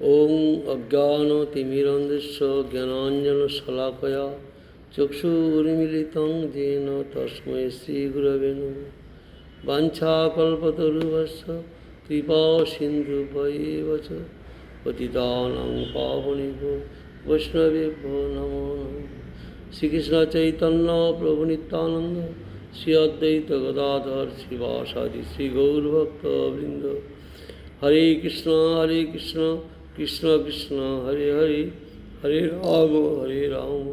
ওং অজ্ঞান তিমিরন্ধস্য জ্ঞানাঞ্জন শলাকয়া চক্ষুর্মিলিতং যেন তস্মৈ শ্রীগুরবে নম। বাঞ্ছাকল্পতরুভস্য কৃপা সিন্ধু বয়েবচ পতিতানাং পাবনিভ বৈষ্ণবেভ্য নমো নম। শ্রীকৃষ্ণ চৈতন্য প্রভু নিত্যানন্দ, শ্রী অদ্বৈত গদাধর শ্রীবাসাদি, শ্রী গৌরভক্তবৃন্দ। হরে কৃষ্ণ হরে কৃষ্ণ কৃষ্ণ কৃষ্ণ, হরে হরে হরে রাম হরে রাম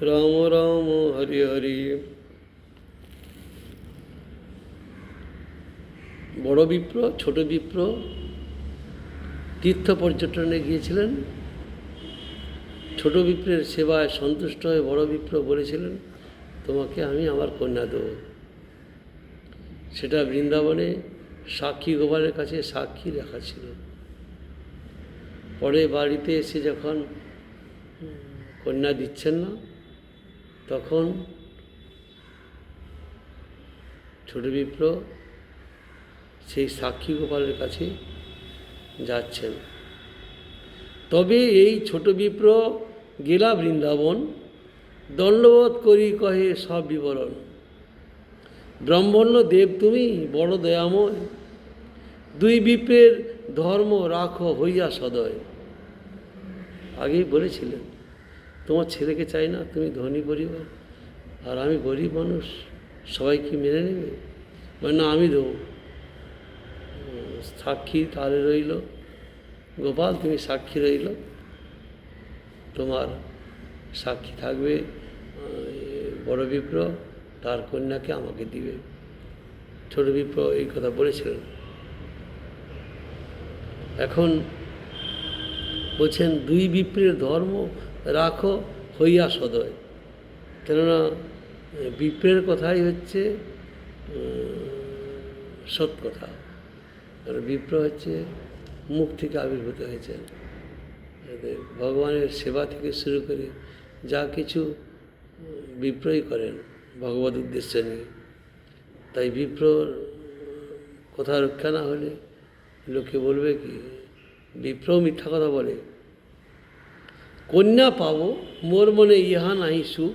রাম রাম, হরে হরে। বড় বিপ্র ছোট বিপ্র তীর্থ পর্যটনে গিয়েছিলেন। ছোট বিপ্রের সেবায় সন্তুষ্ট হয়ে বড় বিপ্র বলেছিলেন, তোমাকে আমি আমার কন্যা দেব। সেটা বৃন্দাবনে সাক্ষী গোপালের কাছে সাক্ষী রাখা ছিল। পরে বাড়িতে এসে যখন কন্যা দিচ্ছেন না, তখন ছোট বিপ্র সেই সাক্ষী গোপালের কাছে যাচ্ছেন। তবে এই ছোট বিপ্র গেলা বৃন্দাবন, দণ্ডবোধ করি কহে সব বিবরণ। ব্রহ্মণ্য দেব তুমি, বড় দয়াময়। দুই বিপ্রের ধর্ম রাখো হইয়া সদয়। আগেই বলেছিলেন, তোমার ছেলেকে চাই না, তুমি ধনী পরিবার আর আমি গরিব মানুষ, সবাই কি মেনে নেবে? মানে না, আমি দেবো। সাক্ষী তাহলে রইল। গোপাল, তুমি সাক্ষী রইল। তোমার সাক্ষী থাকবে বড় বিপ্র তার কন্যাকে আমাকে দিবে। ছোট বিপ্র এই কথা বলেছিলেন। এখন বলছেন দুই বিপ্রের ধর্ম রাখো হইয়া সদয়। কেননা বিপ্রের কথাই হচ্ছে সৎ কথা। আর বিপ্র হচ্ছে মুখ থেকে আবির্ভূত হয়েছেন ভগবানের সেবা থেকে শুরু করে যা কিছু উম, বিপ্রই করেন ভগবত উদ্দেশ্য নিয়ে। তাই বিপ্রর কথা রক্ষা না হলে লোকে বলবে কি? বিপ্র মিথ্যা কথা বলে। কন্যা পাবো, মোর মনে ইহা নাহি সুখ।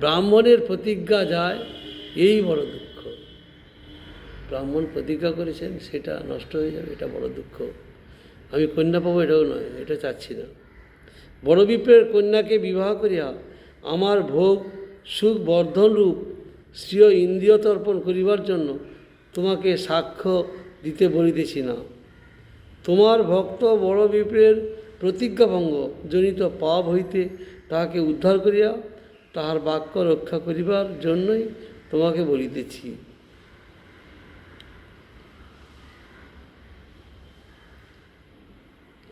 ব্রাহ্মণের প্রতিজ্ঞা যায়, এই বড় দুঃখ। ব্রাহ্মণ প্রতিজ্ঞা করেছেন, সেটা নষ্ট হয়ে যাবে, এটা বড় দুঃখ। আমি কন্যা পাবো, এটাও নয়, এটা চাচ্ছি না। বড় বিপ্রের কন্যাকে বিবাহ করিয়া আমার ভোগ, সুখ বর্ধন রূপ শ্রীয় ইন্দ্রিয় তর্পণ করিবার জন্য তোমাকে সাক্ষ্য দিতে বলিতেছি না। তোমার ভক্ত বড় বিপ্রের প্রতিজ্ঞাভঙ্গ জনিত পাপ হইতে তাহাকে উদ্ধার করিয়া তাহার বাক্য রক্ষা করিবার জন্যই তোমাকে বলিতেছি।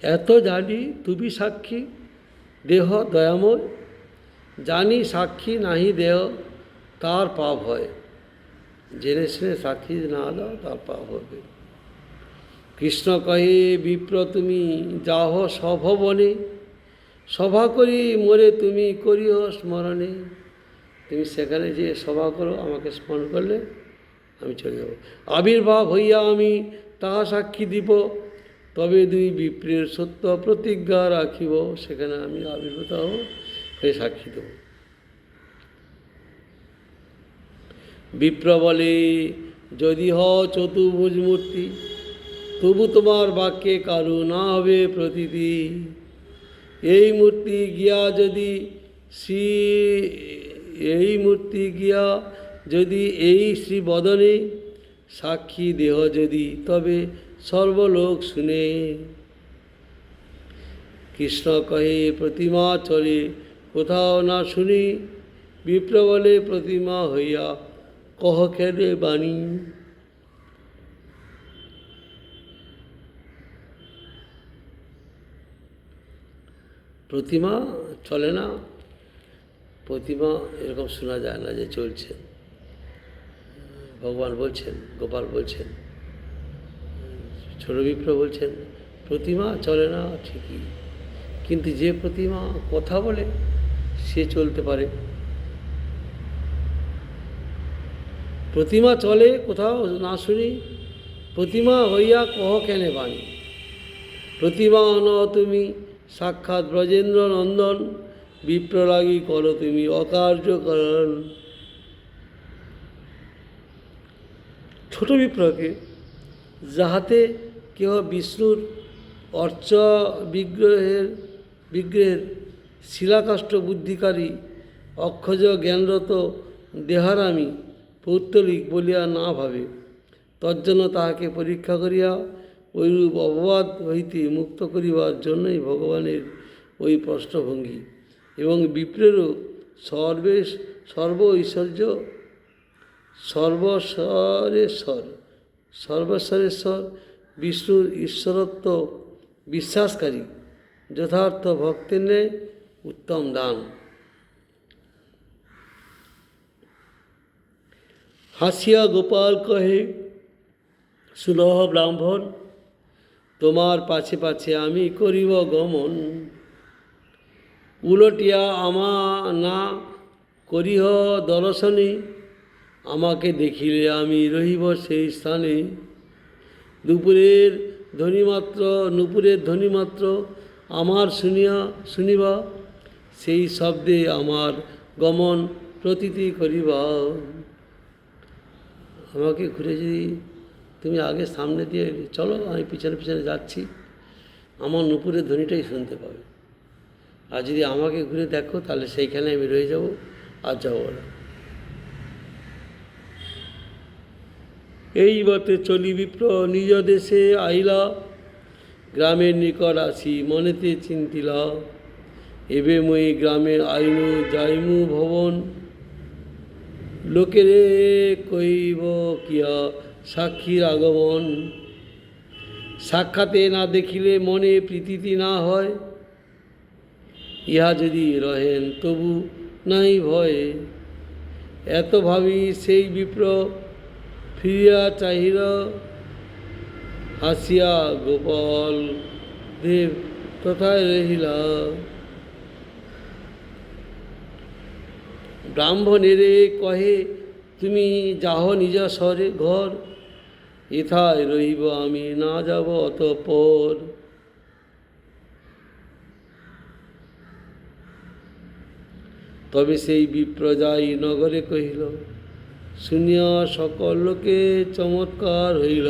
এত জানি তুমি সাক্ষী, দেহ দয়াময়। জানি সাক্ষী নাহি দেহ, তার পাপ হয়। জেনে শুনে সাক্ষী না দাও, তার পাপ হবে। কৃষ্ণ কহে, বিপ্র তুমি যাহ সভবনে সভা করি মোরে তুমি করিও স্মরণে। তুমি সেখানে যে সভা করো, আমাকে স্মরণ করলে আমি চলে যাব। আবির্ভাব হইয়া আমি তাহা সাক্ষী দিব, তবে দুই বিপ্রের সত্য প্রতিজ্ঞা রাখিব, সেখানে আমি আবির্ভূত হব হয়ে সাক্ষী দেব। বিপ্র বলে, যদি হ চতুর্ভুজ মূর্তি তবু তোমার বাক্যে কারু না হবে প্রতীতি এই মূর্তি গিয়া যদি শ্রী, এই মূর্তি গিয়া যদি এই শ্রী বদনে সাক্ষী দেহ যদি, তবে সর্বলোক শুনে। কৃষ্ণ কহে, প্রতিমা চলে, কোথাও না শুনি। বিপ্র বলে প্রতিমা হইয়া কহ খেলে বাণী? প্রতিমা চলে না, প্রতিমা এরকম শোনা যায় না যে চলছে। ভগবান বলছেন, গোপাল বলছেন ছোট বিপ্র বলছেন, প্রতিমা চলে না ঠিকই। কিন্তু যে প্রতিমা কথা বলে, সে চলতে পারে। প্রতিমা চলে কোথাও না শুনি, প্রতিমা হইয়া কহ কেনে বাণী? প্রতিমান তুমি সাক্ষাৎ ব্রজেন্দ্র নন্দন বিপ্রলাগী করো তুমি অকার্যকরণ ছোট বিপ্রকে যাহাতে কেহ বিষ্ণুর অর্চ বিগ্রহের বিগ্রহের শিলাকাষ্ট বুদ্ধিকারী, অক্ষজ জ্ঞানরত দেহারামী পৌত্তলিক বলিয়া না ভাবে। তজ্জন্য তাহাকে পরীক্ষা করিয়া ওইরূপ অপবাদ হইতে মুক্ত করিবার জন্যই ভগবানের ওই প্রশ্নভঙ্গি। এবং বিপ্রেরও সর্বেশ, সর্ব ঐশ্বর্য, সর্বস্বরেশ্বর সর্বস্বরেশ্বর, বিষ্ণুর ঈশ্বরত্ব বিশ্বাসকারী, যথার্থ ভক্তের ন্যায় উত্তম দান। হাসিয়া গোপাল কহে সুলহ ব্রাহ্মণ তোমার পাছে পাছে আমি করিব গমন। উলটিয়া আমা না করিহ দর্শনে, আমাকে দেখিলে আমি রহিব সেই স্থানে। দুপুরের ধ্বনিমাত্র, নুপুরের ধ্বনিমাত্র আমার শুনিয়া শুনিবা, সেই শব্দে আমার গমন প্রতীতি করিবা। আমাকে ঘুরে যদি তুমি আগে সামনে দিয়ে চলো, আমি পিছনে পিছনে যাচ্ছি। আমার নুপুরের ধ্বনিটাই শুনতে পাবে। আর যদি আমাকে ঘুরে দেখো, তাহলে সেইখানে আমি রয়ে যাব আর যাব না। এই মতে চলি বিপ্র, নিজ দেশে আইলা। গ্রামের নিকট আসি, মনেতে চিন্তিলা। এবে মই গ্রামে আইনু যাইমু ভবন। লোকেরে কইব কিয়া সাক্ষীর আগমন। সাক্ষাতে না দেখিলে মনে প্রীতি না হয়। ইহা যদি রহেন তবু নাই ভয়ে। এত ভাবি সেই বিপ্র ফিরিয়া চাহিল। হাসিয়া গোপাল দেব তথায় রহিলা? ব্রাহ্মণেরে কহে তুমি যাহ নিজ স্বরে ঘর, এথায় রহিব আমি না যাব অতঃপর। তবে সেই বিপ্রজাই নগরে কহিল, শুনিয়া সকল লোকে চমৎকার হইল।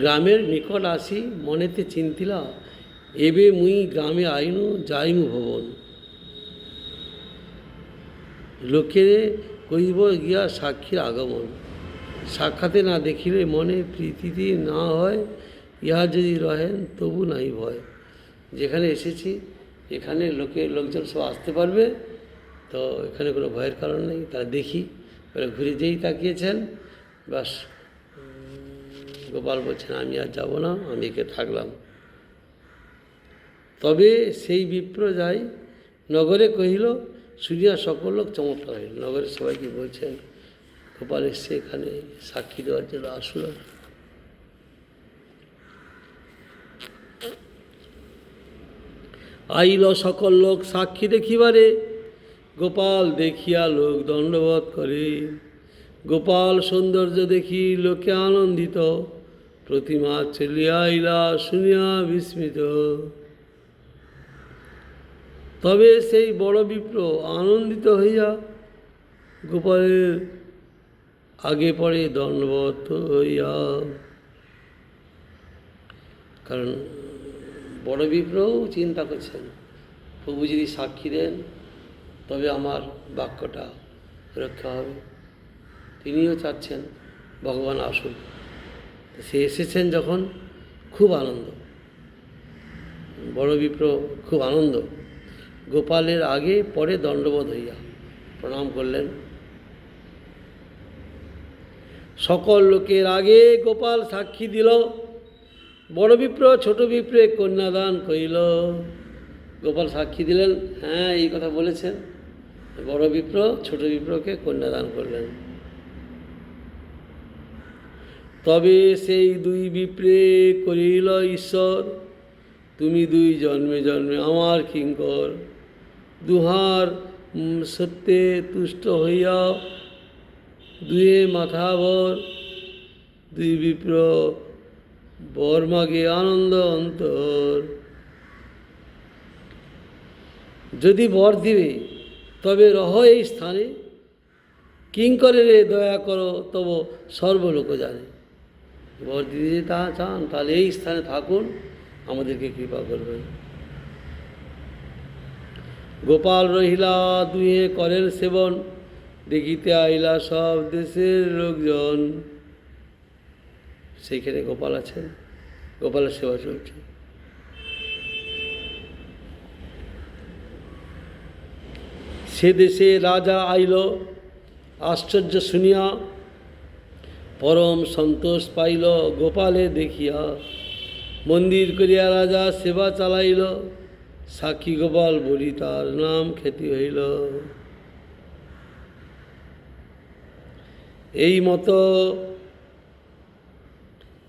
গ্রামের নিকট আসি মনেতে চিন্তিলা এবে মুই গ্রামে আইনু যাইমু ভবন। লোকে কহিব, গিয়া সাক্ষীর আগমন। সাক্ষাতে না দেখিলে মনে প্রীতি না হয়, ইহা যদি রহেন তবু নাই ভয়। যেখানে এসেছি, এখানে লোকে, লোকজন সব আসতে পারবে। তো এখানে কোনো ভয়ের কারণ নেই, তারা দেখি। এবারে ঘুরে যেই তাকিয়েছেন বাস গোপাল বলছেন, আমি আর যাব না, আমি একে থাকলাম। তবে সেই বিপ্র যাই নগরে কহিল, শুনিয়া সকল লোক চমৎকার হইল। নগরের সবাইকে বলছেন, গোপাল এসছে এখানে সাক্ষী দেওয়ার জন্য, আসুন আইল সকল লোক সাক্ষী দেখিবারে, গোপাল দেখিয়া লোক দণ্ডবোধ করে। গোপাল সৌন্দর্য দেখি লোকে আনন্দিত। প্রতিমা চলিয়া আইলা, শুনিয়া বিস্মিত। তবে সেই বড় বিপ্র আনন্দিত হইয়া গোপালের আগে পরে দণ্ডবত হইয়া। কারণ বড় বিপ্রও চিন্তা করছেন, প্রভু যদি সাক্ষী দেন, তবে আমার বাক্যটা রক্ষা হবে। তিনিও চাচ্ছেন ভগবান আসুন সে এসেছেন যখন, খুব আনন্দ। বড় বিপ্র খুব আনন্দ। গোপালের আগে, পরে দণ্ডবোধ হইয়া প্রণাম করলেন। সকল লোকের আগে গোপাল সাক্ষী দিল। বড় বিপ্র ছোট বিপ্রে কন্যাদান কইল গোপাল সাক্ষী দিলেন হ্যাঁ এই কথা বলেছেন। বড় বিপ্র ছোট বিপ্রকে কন্যাদান করলেন। তবে সেই দুই বিপ্রে করিল ঈশ্বর। তুমি দুই জন্মে জন্মে আমার কিঙ্কর। দুহার সত্যে তুষ্ট হইয়া দুয়ে মাথাবর দুই বিপ্র বর্মাগে আনন্দ অন্তর। যদি বর দিবে, তবে রহ এই স্থানে। কিঙ্করে রে দয়া করো, তব সর্বলোক জানে। বর দিদি তা চান, তাহলে এই স্থানে থাকুন, আমাদেরকে কৃপা করবেন। গোপাল রহিলা, দুয়ে করেন সেবন, দেখিতে আইলা সব দেশের লোকজন। সেইখানে গোপাল আছেন, গোপালের সেবা চলছে। সে দেশে রাজা আইল, আশ্চর্য শুনিয়া পরম সন্তোষ পাইল গোপালে দেখিয়া। মন্দির করিয়া রাজা সেবা চালাইল। সাক্ষী গোপাল বলি, তার নাম খ্যাতি হইল। এই মতো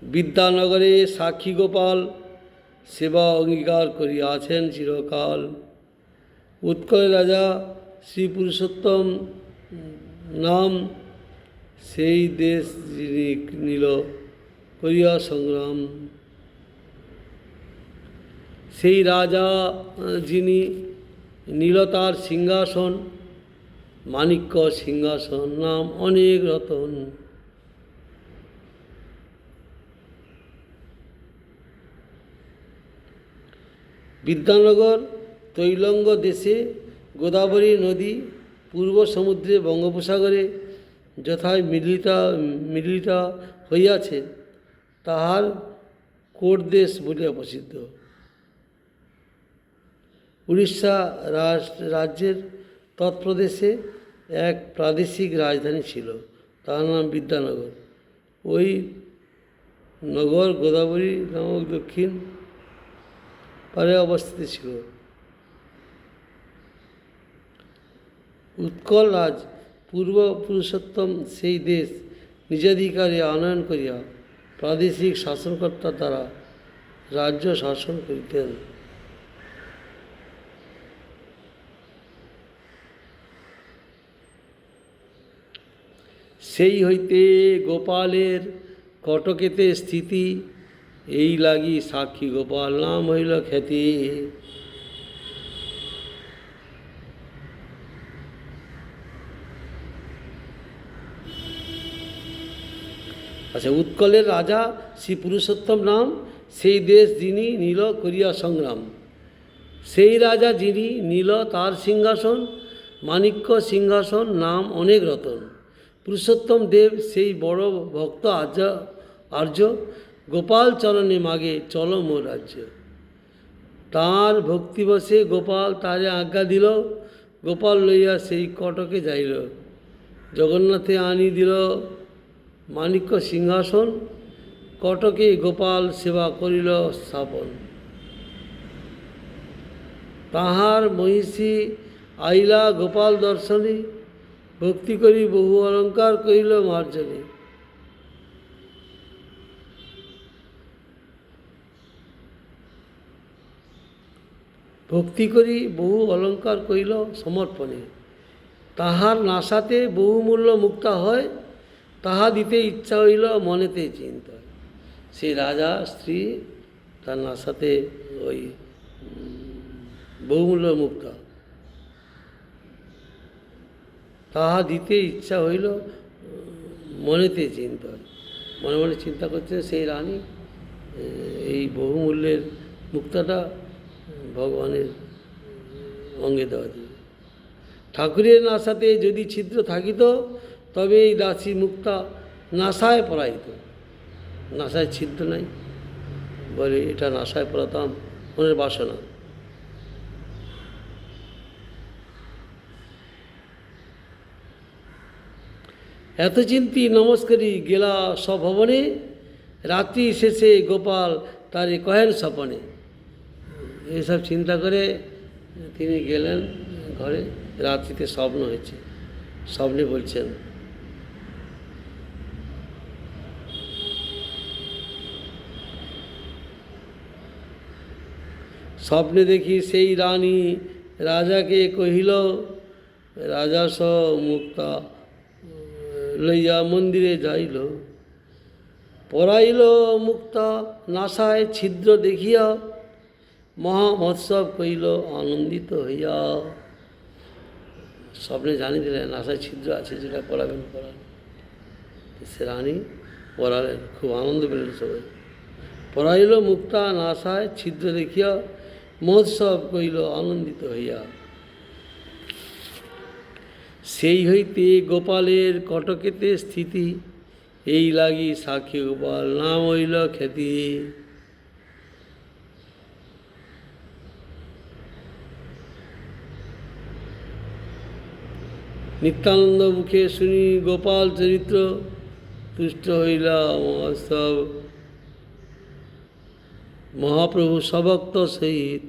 বিদ্যানগরে সাক্ষী গোপাল সেবা অঙ্গীকার করিয়াছেন চিরকাল। উৎকল রাজা শ্রী পুরুষোত্তম নাম সেই দেশ যিনি নিল, করিয়া সংগ্রাম সেই রাজা যিনি নীলতার সিংহাসন, মাণিক্য সিংহাসন নাম অনেক রতন। বিদ্যানগর, তৈলঙ্গ দেশে গোদাবরী নদী পূর্ব সমুদ্রে বঙ্গোপসাগরে যথায় মিলিতা মিলিতা হইয়াছে, তাহার কোট দেশ বলিয়া প্রসিদ্ধ। উড়িষ্যা রাজ- রাজ্যের তৎপ্রদেশে এক প্রাদেশিক রাজধানী ছিল, তার নাম বিদ্যানগর। ওই নগর গোদাবরী নামক দক্ষিণ পারে অবস্থিত ছিল। উৎকল রাজ, পূর্ব পুরুষোত্তম সেই দেশ নিজাধিকারে আনয়ন করিয়া প্রাদেশিক শাসনকর্তা দ্বারা রাজ্য শাসন করিতেন। সেই হইতে গোপালের কটকেতে স্থিতি, এই লাগি সাক্ষী গোপাল নাম হইল খ্যাতি। আচ্ছা উৎকলের রাজা শ্রী পুরুষোত্তম নাম সেই দেশ যিনি নীল করিয়া সংগ্রাম। সেই রাজা যিনি নীল তার সিংহাসন, মাণিক্য সিংহাসন, নাম অনেক রতন। পুরুষোত্তম দেব সেই বড় ভক্ত আর্য আর্য গোপাল চরণে মাগে, চল মোর রাজ্য। তাঁর ভক্তিবশে গোপাল তারে আজ্ঞা দিল, গোপাল লইয়া সেই কটকে যাইল। জগন্নাথে আনি দিল মাণিক্য সিংহাসন, কটকে গোপাল সেবা করিল স্থাপন। তাহার মহিষী আইলা গোপাল দর্শনে ভক্তি করি বহু অলঙ্কার করিল মার্জনী ভক্তি করি বহু অলঙ্কার করিল সমর্পণে। তাহার নাসাতে বহুমূল্য মুক্তা হয়, তাহা দিতে ইচ্ছা হইল মনেতে চিন্তা। সেই রাজা, স্ত্রী, তার নাসাতে ওই বহুমূল্য মুক্তা। তাহা দিতে ইচ্ছা হইল, মনেতে চিন্তা মনে মনে চিন্তা করছে, সেই রানী, এই বহুমূল্যের মুক্তাটা ভগবানের অঙ্গে দেওয়া যাবে। ঠাকুরের নাসাতে যদি ছিদ্র থাকিত, তবে এই দাসী মুক্তা নাসায় পড়াইত নাসায় ছিদ্র নাই, বলে এটা নাসায় পড়াতাম মনের বাসনা। এত চিন্তি নমস্কারী গেলা সভবনে রাত্রি শেষে গোপাল তারে কহেন স্বপনে। এসব চিন্তা করে তিনি গেলেন ঘরে, রাত্রিতে স্বপ্ন হয়েছে। স্বপ্নে বলছেন, স্বপ্নে দেখি সেই রানী রাজাকে কহিল, রাজা স মুক্তা লইয়া মন্দিরে যাইল। পড়াইল মুক্ত, নাসায় ছিদ্র দেখিয়া মহা মহোৎসব কইল আনন্দিত হইয়া স্বপ্নে জানি দিলেন নাসায় ছিদ্র আছে যেটা পড়াবেন, পড়ান। সে রানী পড়ালেন, খুব আনন্দ পেলেন সবাই। পড়াইল মুক্তা, নাসায় ছিদ্র দেখিয়া মহোৎসব কইল আনন্দিত হইয়া সেই হইতে গোপালের কটকেতে স্থিতি, এই লাগি সাক্ষী গোপাল নাম হইল খ্যাতি। নিত্যানন্দ মুখে শুনি গোপাল চরিত্র, তুষ্ট হইলা মহোৎসব মহাপ্রভু সভক্ত সহিত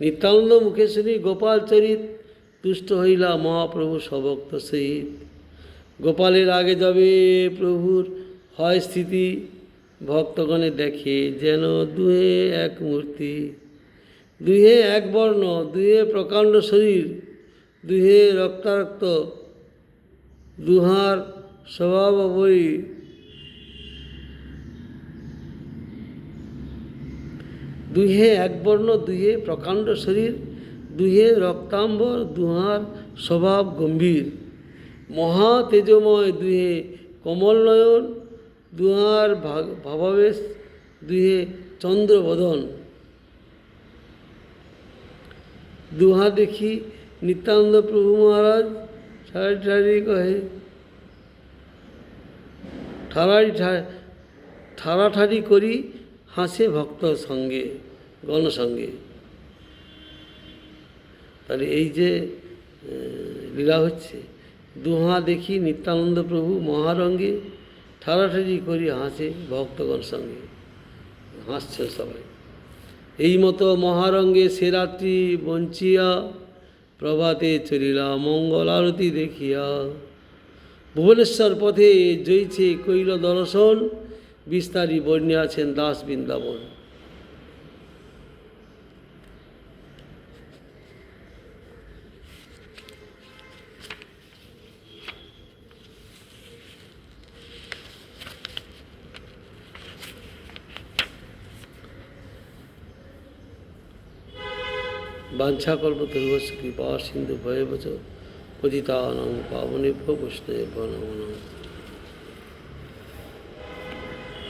নিত্যানন্দ মুখে শুনি গোপাল চরিত তুষ্ট হইলা মহাপ্রভু সভক্ত সহিত। গোপালের আগে যাবে প্রভুর হয় স্থিতি, ভক্তগণে দেখে যেন দুহে এক মূর্তি, দুহে এক বর্ণ, দুহে প্রকাণ্ড শরীর, দুহে রক্তারক্ত, দুহার স্বভাব বই দুহে এক বর্ণ, দুহে প্রকাণ্ড শরীর দুহে রক্তাম্বর, দুহার স্বভাব গম্ভীর। মহা তেজময় দুহে কমল নয়ন দুহার ভাবাবেশ দুহে চন্দ্রবদন। দুহা দেখি নিত্যানন্দ প্রভু মহারাজ ঠাড়ি ঠাড়ি কহে ঠাড়াই ঠাড়াঠাড়ি করি হাসে ভক্ত সঙ্গে গণসঙ্গে তাহলে এই যে লীলা হচ্ছে, দুহা দেখি নিত্যানন্দ প্রভু মহারঙ্গে, ঠাড়াঠাড়ি করি হাসে ভক্তগণ সঙ্গে হাসছে সবাই। এই মতো মহারঙ্গে সে রাত্রি বঞ্চিয়া, প্রভাতে চলিলা মঙ্গল আরতি দেখিয়া। ভুবনেশ্বর পথে জইছে কৈল দর্শন, বিস্তারি বর্ণে আছেন দাস বৃন্দাবন। বাঞ্ছাকল্প দুর্গস কৃপা সিন্ধু ভয়ে বচ। পতিতানাং পাবনেভ্য বৈষ্ণবেভ্য নম নমঃ